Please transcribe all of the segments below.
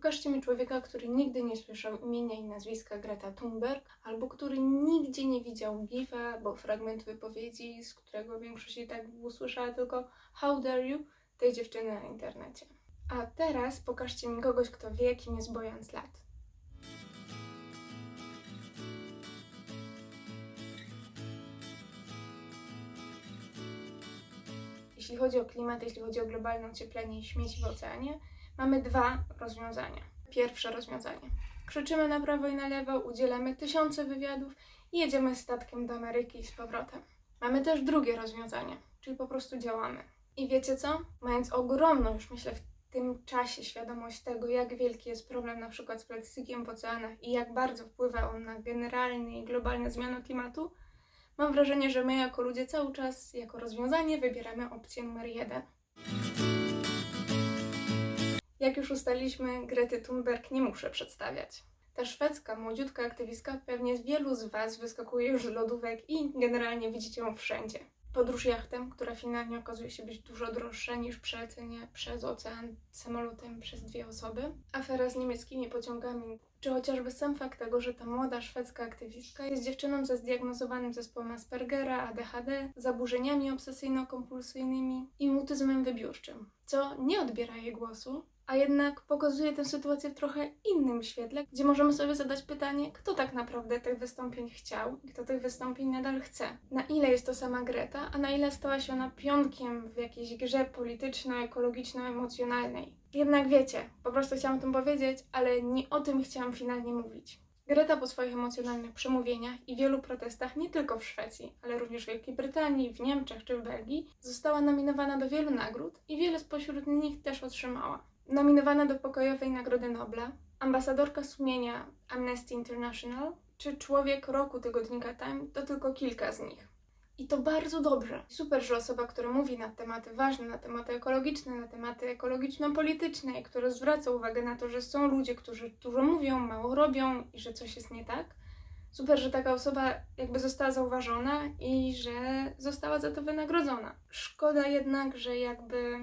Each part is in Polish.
Pokażcie mi człowieka, który nigdy nie słyszał imienia i nazwiska Greta Thunberg, albo który nigdzie nie widział gifa albo fragment wypowiedzi, z którego większość i tak usłyszała tylko How dare you tej dziewczyny na internecie. A teraz pokażcie mi kogoś, kto wie, kim jest Bojan z lat. Jeśli chodzi o klimat, jeśli chodzi o globalne ocieplenie i śmieci w oceanie, mamy dwa rozwiązania. Pierwsze rozwiązanie. Krzyczymy na prawo i na lewo, udzielamy tysiące wywiadów i jedziemy statkiem do Ameryki z powrotem. Mamy też drugie rozwiązanie, czyli po prostu działamy. I wiecie co? Mając ogromną już myślę w tym czasie świadomość tego, jak wielki jest problem na przykład z plastikiem w oceanach i jak bardzo wpływa on na generalne i globalne zmiany klimatu, mam wrażenie, że my jako ludzie cały czas jako rozwiązanie wybieramy opcję numer jeden. Jak już ustaliliśmy, Grety Thunberg nie muszę przedstawiać. Ta szwedzka, młodziutka aktywistka pewnie wielu z Was wyskakuje już z lodówek i generalnie widzicie ją wszędzie. Podróż jachtem, która finalnie okazuje się być dużo droższa niż przelecenie przez ocean samolotem przez dwie osoby. Afera z niemieckimi pociągami, czy chociażby sam fakt tego, że ta młoda szwedzka aktywistka jest dziewczyną ze zdiagnozowanym zespołem Aspergera, ADHD, zaburzeniami obsesyjno-kompulsyjnymi i mutyzmem wybiórczym, co nie odbiera jej głosu, a jednak pokazuje tę sytuację w trochę innym świetle, gdzie możemy sobie zadać pytanie, kto tak naprawdę tych wystąpień chciał i kto tych wystąpień nadal chce. Na ile jest to sama Greta, a na ile stała się ona pionkiem w jakiejś grze polityczno-ekologiczno-emocjonalnej. Jednak wiecie, po prostu chciałam o tym powiedzieć, ale nie o tym chciałam finalnie mówić. Greta po swoich emocjonalnych przemówieniach i wielu protestach nie tylko w Szwecji, ale również w Wielkiej Brytanii, w Niemczech czy w Belgii została nominowana do wielu nagród i wiele spośród nich też otrzymała. Nominowana do Pokojowej Nagrody Nobla, ambasadorka sumienia Amnesty International czy Człowiek Roku tygodnika Time to tylko kilka z nich. I to bardzo dobrze. Super, że osoba, która mówi na tematy ważne, na tematy ekologiczne, na tematy ekologiczno-polityczne i która zwraca uwagę na to, że są ludzie, którzy dużo mówią, mało robią i że coś jest nie tak. Super, że taka osoba jakby została zauważona i że została za to wynagrodzona. Szkoda jednak, że jakby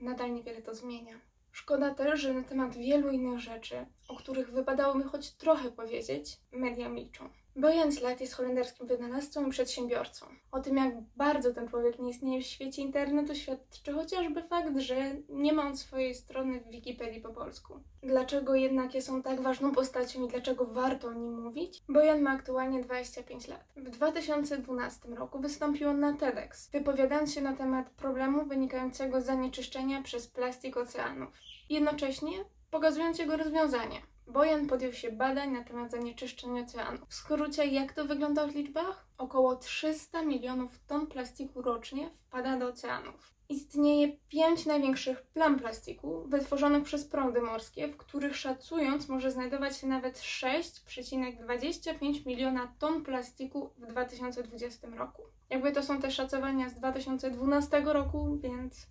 nadal niewiele to zmienia. Szkoda też, że na temat wielu innych rzeczy, o których wypadałoby choć trochę powiedzieć, media milczą. Bojan Slat jest holenderskim wynalazcą i przedsiębiorcą. O tym, jak bardzo ten człowiek nie istnieje w świecie internetu, świadczy chociażby fakt, że nie ma on swojej strony w Wikipedii po polsku. Dlaczego jednak jest on tak ważną postacią i dlaczego warto o nim mówić? Bojan ma aktualnie 25 lat. W 2012 roku wystąpił on na TEDx, wypowiadając się na temat problemu wynikającego z zanieczyszczenia przez plastik oceanów. Jednocześnie pokazując jego rozwiązanie. Bojan podjął się badań na temat zanieczyszczenia oceanów. W skrócie, jak to wygląda w liczbach? Około 300 milionów ton plastiku rocznie wpada do oceanów. Istnieje pięć największych plam plastiku wytworzonych przez prądy morskie, w których szacując może znajdować się nawet 6,25 miliona ton plastiku w 2020 roku. Jakby to są te szacowania z 2012 roku, więc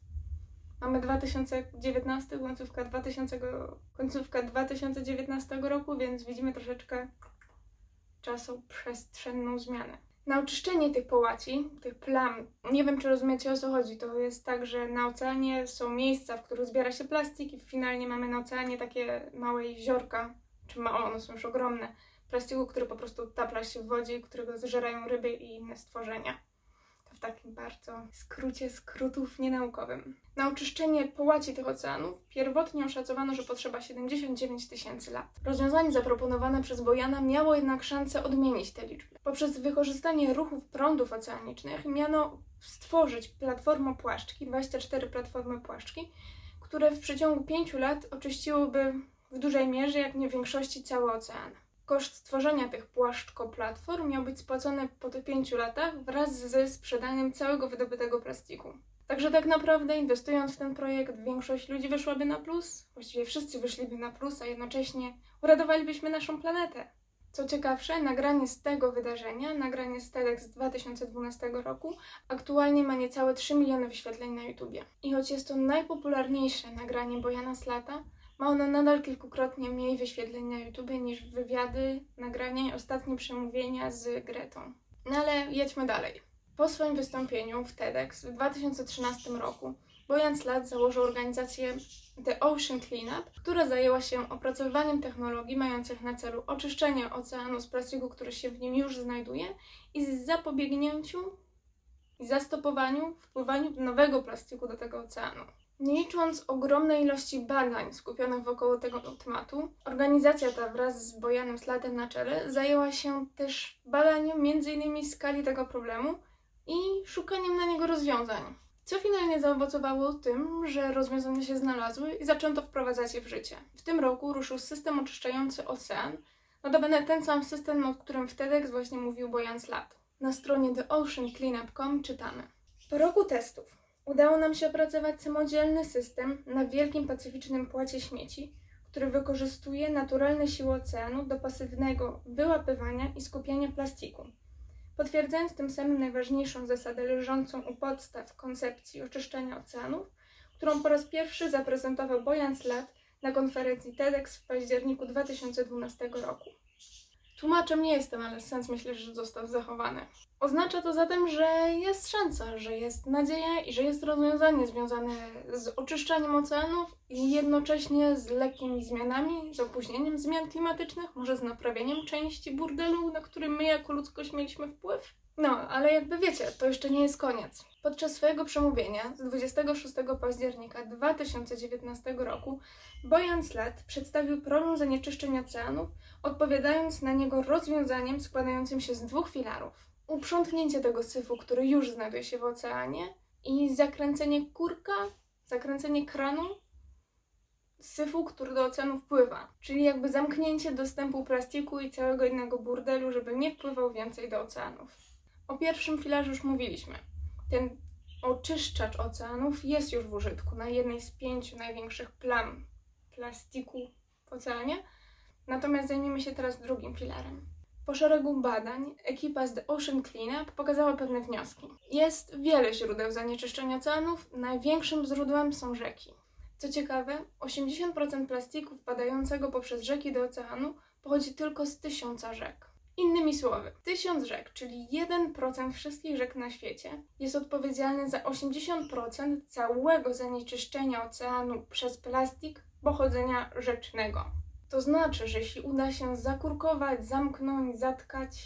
Mamy 2019, końcówka, 2000, końcówka 2019 roku, więc widzimy troszeczkę czasoprzestrzenną zmianę. Na oczyszczenie tych połaci, tych plam, nie wiem czy rozumiecie o co chodzi, to jest tak, że na oceanie są miejsca, w których zbiera się plastik i finalnie mamy na oceanie takie małe jeziorka, czy małe, one są już ogromne, plastiku, który po prostu tapla się w wodzie, którego zżerają ryby i inne stworzenia w takim bardzo skrócie skrótów nienaukowym. Na oczyszczenie połaci tych oceanów pierwotnie oszacowano, że potrzeba 79 tysięcy lat. Rozwiązanie zaproponowane przez Bojana miało jednak szansę odmienić te liczby. Poprzez wykorzystanie ruchów prądów oceanicznych miano stworzyć platformę płaszczki, 24 platformy płaszczki, które w przeciągu 5 lat oczyściłyby w dużej mierze, jak nie w większości, cały ocean. Koszt stworzenia tych płaszczko-platform miał być spłacony po tych pięciu latach wraz ze sprzedaniem całego wydobytego plastiku. Także tak naprawdę inwestując w ten projekt większość ludzi wyszłaby na plus, właściwie wszyscy wyszliby na plus, a jednocześnie uradowalibyśmy naszą planetę. Co ciekawsze, nagranie z tego wydarzenia, nagranie z TEDx z 2012 roku, aktualnie ma niecałe 3 miliony wyświetleń na YouTubie. I choć jest to najpopularniejsze nagranie Bojana Slata, ma ono nadal kilkukrotnie mniej wyświetleń na YouTubie niż wywiady, nagrania i ostatnie przemówienia z Gretą. No ale jedźmy dalej. Po swoim wystąpieniu w TEDx w 2013 roku Bojan Slat założył organizację The Ocean Cleanup, która zajęła się opracowywaniem technologii mających na celu oczyszczenie oceanu z plastiku, który się w nim już znajduje i zapobiegnięciu i zastopowaniu wpływaniu nowego plastiku do tego oceanu. Nie licząc ogromnej ilości badań skupionych wokół tego tematu, organizacja ta wraz z Bojanem Slatem na czele zajęła się też badaniem m.in. skali tego problemu i szukaniem na niego rozwiązań. Co finalnie zaowocowało tym, że rozwiązania się znalazły i zaczęto wprowadzać je w życie. W tym roku ruszył system oczyszczający ocean, notabene ten sam system, o którym wtedy właśnie mówił Bojan Slat. Na stronie theoceancleanup.com czytamy. Po roku testów udało nam się opracować samodzielny system na wielkim pacyficznym płacie śmieci, który wykorzystuje naturalne siły oceanu do pasywnego wyłapywania i skupiania plastiku, potwierdzając tym samym najważniejszą zasadę leżącą u podstaw koncepcji oczyszczania oceanów, którą po raz pierwszy zaprezentował Bojan Slat na konferencji TEDx w październiku 2012 roku. Tłumaczem nie jestem, ale sens myślę, że został zachowany. Oznacza to zatem, że jest szansa, że jest nadzieja i że jest rozwiązanie związane z oczyszczaniem oceanów i jednocześnie z lekkimi zmianami, z opóźnieniem zmian klimatycznych, może z naprawieniem części burdelu, na który my jako ludzkość mieliśmy wpływ. No, ale jakby wiecie, to jeszcze nie jest koniec. Podczas swojego przemówienia z 26 października 2019 roku Bojan Slat przedstawił problem zanieczyszczeń oceanów, odpowiadając na niego rozwiązaniem składającym się z dwóch filarów. Uprzątnięcie tego syfu, który już znajduje się w oceanie i zakręcenie kurka, zakręcenie kranu syfu, który do oceanu wpływa. Czyli jakby zamknięcie dostępu plastiku i całego innego burdelu, żeby nie wpływał więcej do oceanów. O pierwszym filarze już mówiliśmy. Ten oczyszczacz oceanów jest już w użytku na jednej z pięciu największych plam plastiku w oceanie. Natomiast zajmiemy się teraz drugim filarem. Po szeregu badań ekipa z The Ocean Cleanup pokazała pewne wnioski. Jest wiele źródeł zanieczyszczenia oceanów, największym źródłem są rzeki. Co ciekawe, 80% plastiku wpadającego poprzez rzeki do oceanu pochodzi tylko z tysiąca rzek. Innymi słowy, tysiąc rzek, czyli 1% wszystkich rzek na świecie, jest odpowiedzialny za 80% całego zanieczyszczenia oceanu przez plastik pochodzenia rzecznego. To znaczy, że jeśli uda się zakurkować, zamknąć, zatkać,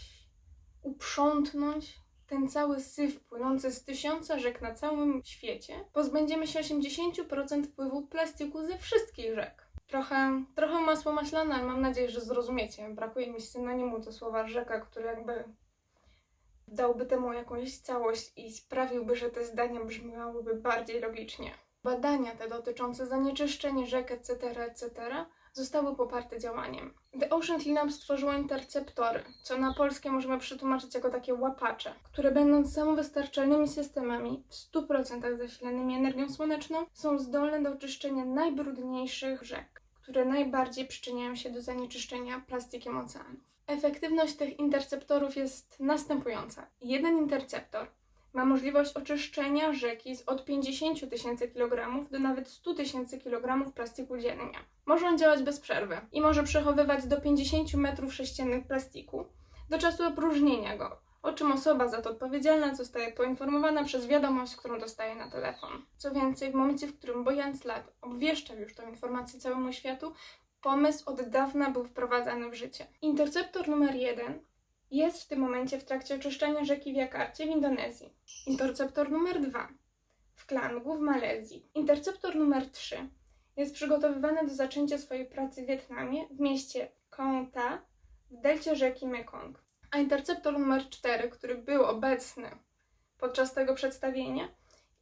uprzątnąć ten cały syf płynący z tysiąca rzek na całym świecie, pozbędziemy się 80% wpływu plastiku ze wszystkich rzek. Trochę, trochę masło maślane, ale mam nadzieję, że zrozumiecie. Brakuje mi synonimu do słowa rzeka, który jakby dałby temu jakąś całość i sprawiłby, że te zdania brzmiałyby bardziej logicznie. Badania te dotyczące zanieczyszczeń rzek, etc., etc., zostały poparte działaniem. The Ocean Cleanup stworzyło interceptory, co na polskie możemy przetłumaczyć jako takie łapacze, które będąc samowystarczalnymi systemami, w 100% zasilanymi energią słoneczną, są zdolne do oczyszczenia najbrudniejszych rzek, które najbardziej przyczyniają się do zanieczyszczenia plastikiem oceanów. Efektywność tych interceptorów jest następująca. Jeden interceptor ma możliwość oczyszczenia rzeki z od 50 tysięcy kg do nawet 100 tysięcy kg plastiku dziennie. Może on działać bez przerwy i może przechowywać do 50 m3 plastiku do czasu opróżnienia go, o czym osoba za to odpowiedzialna zostaje poinformowana przez wiadomość, którą dostaje na telefon. Co więcej, w momencie, w którym Bojan Slat obwieszczał już tę informację całemu światu, pomysł od dawna był wprowadzany w życie. Interceptor numer 1 jest w tym momencie w trakcie oczyszczania rzeki w Jakarcie w Indonezji. Interceptor numer 2 w Klangu w Malezji. Interceptor numer 3 jest przygotowywany do zaczęcia swojej pracy w Wietnamie w mieście Khon Ta w delcie rzeki Mekong. A interceptor numer 4, który był obecny podczas tego przedstawienia,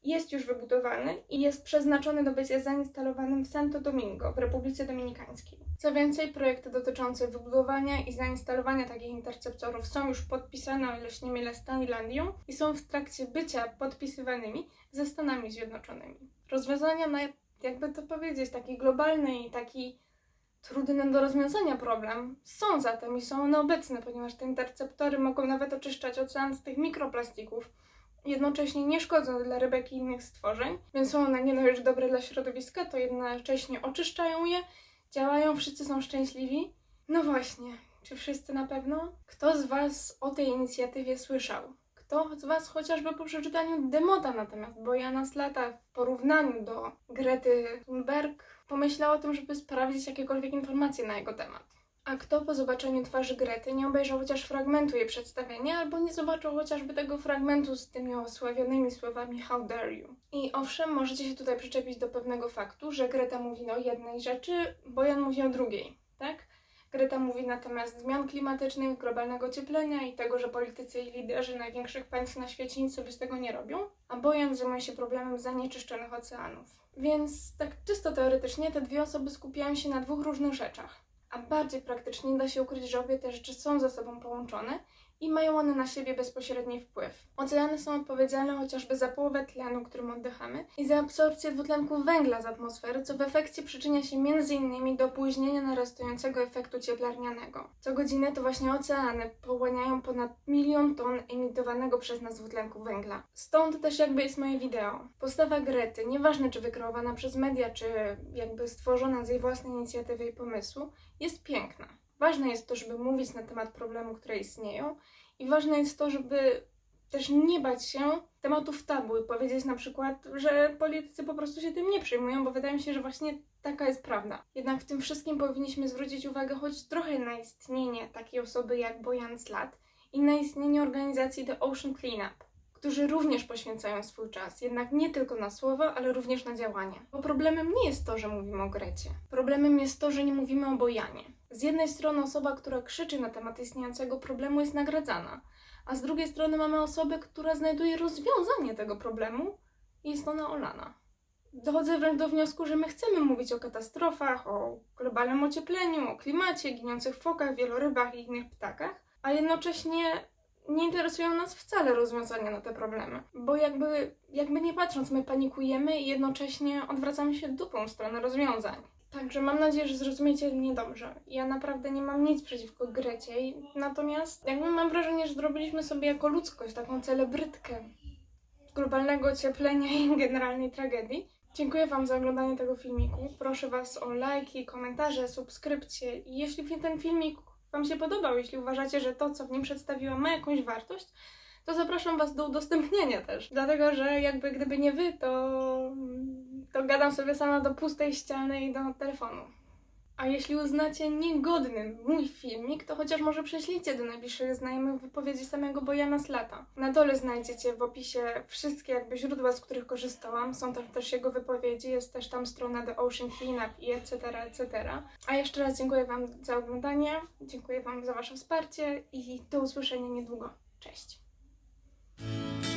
jest już wybudowany i jest przeznaczony do bycia zainstalowanym w Santo Domingo w Republice Dominikańskiej. Co więcej, projekty dotyczące wybudowania i zainstalowania takich interceptorów są już podpisane, o ile się nie mylę, z Tajlandią i są w trakcie bycia podpisywanymi ze Stanami Zjednoczonymi. Rozwiązania na, jakby to powiedzieć, taki globalny i taki trudny do rozwiązania problem są zatem i są one obecne, ponieważ te interceptory mogą nawet oczyszczać ocean z tych mikroplastików, jednocześnie nie szkodzą dla rybek i innych stworzeń, więc są one nie dość dobre dla środowiska, to jednocześnie oczyszczają je, działają, wszyscy są szczęśliwi. No właśnie, czy wszyscy na pewno? Kto z Was o tej inicjatywie słyszał? Kto z Was chociażby po przeczytaniu demota natomiast Bojana Slata w porównaniu do Grety Thunberg pomyślał o tym, żeby sprawdzić jakiekolwiek informacje na jego temat? A kto po zobaczeniu twarzy Grety nie obejrzał chociaż fragmentu jej przedstawienia, albo nie zobaczył chociażby tego fragmentu z tymi osławionymi słowami How dare you? I owszem, możecie się tutaj przyczepić do pewnego faktu, że Greta mówi o jednej rzeczy, Bojan mówi o drugiej, tak? Greta mówi natomiast zmian klimatycznych, globalnego ocieplenia i tego, że politycy i liderzy największych państw na świecie nic sobie z tego nie robią, a Bojan zajmuje się problemem zanieczyszczonych oceanów. Więc tak czysto teoretycznie te dwie osoby skupiają się na dwóch różnych rzeczach. A bardziej praktycznie da się ukryć, że obie te rzeczy są ze sobą połączone i mają one na siebie bezpośredni wpływ. Oceany są odpowiedzialne chociażby za połowę tlenu, którym oddychamy i za absorpcję dwutlenku węgla z atmosfery, co w efekcie przyczynia się m.in. do opóźnienia narastającego efektu cieplarnianego. Co godzinę to właśnie oceany pochłaniają ponad milion ton emitowanego przez nas dwutlenku węgla. Stąd też jakby jest moje wideo. Postawa Grety, nieważne czy wykreowana przez media, czy jakby stworzona z jej własnej inicjatywy i pomysłu, jest piękna. Ważne jest to, żeby mówić na temat problemów, które istnieją i ważne jest to, żeby też nie bać się tematów tabu i powiedzieć na przykład, że politycy po prostu się tym nie przejmują, bo wydaje mi się, że właśnie taka jest prawda. Jednak w tym wszystkim powinniśmy zwrócić uwagę choć trochę na istnienie takiej osoby jak Bojan Slat i na istnienie organizacji The Ocean Cleanup, którzy również poświęcają swój czas, jednak nie tylko na słowa, ale również na działania. Bo problemem nie jest to, że mówimy o Grecie. Problemem jest to, że nie mówimy o Bojanie. Z jednej strony osoba, która krzyczy na temat istniejącego problemu jest nagradzana, a z drugiej strony mamy osobę, która znajduje rozwiązanie tego problemu i jest ona olana. Dochodzę wręcz do wniosku, że my chcemy mówić o katastrofach, o globalnym ociepleniu, o klimacie, giniących fokach, wielorybach i innych ptakach, a jednocześnie nie interesują nas wcale rozwiązania na te problemy. Bo jakby, jakby nie patrząc, my panikujemy i jednocześnie odwracamy się dupą w stronę rozwiązań. Także mam nadzieję, że zrozumiecie mnie dobrze. Ja naprawdę nie mam nic przeciwko Grecie, natomiast jakby mam wrażenie, że zrobiliśmy sobie jako ludzkość taką celebrytkę globalnego ocieplenia i generalnej tragedii. Dziękuję Wam za oglądanie tego filmiku. Proszę Was o lajki, komentarze, subskrypcje. I jeśli ten filmik Wam się podobał, jeśli uważacie, że to, co w nim przedstawiłam, ma jakąś wartość, to zapraszam Was do udostępnienia też. Dlatego, że jakby gdyby nie Wy, to, to gadam sobie sama do pustej ściany i do telefonu. A jeśli uznacie niegodnym mój filmik, to chociaż może prześlijcie do najbliższych znajomych wypowiedzi samego Bojana Slata. Na dole znajdziecie w opisie wszystkie jakby źródła, z których korzystałam. Są tam też jego wypowiedzi, jest też tam strona The Ocean Cleanup i etc., etc. A jeszcze raz dziękuję Wam za oglądanie, dziękuję Wam za Wasze wsparcie i do usłyszenia niedługo. Cześć! Thank you.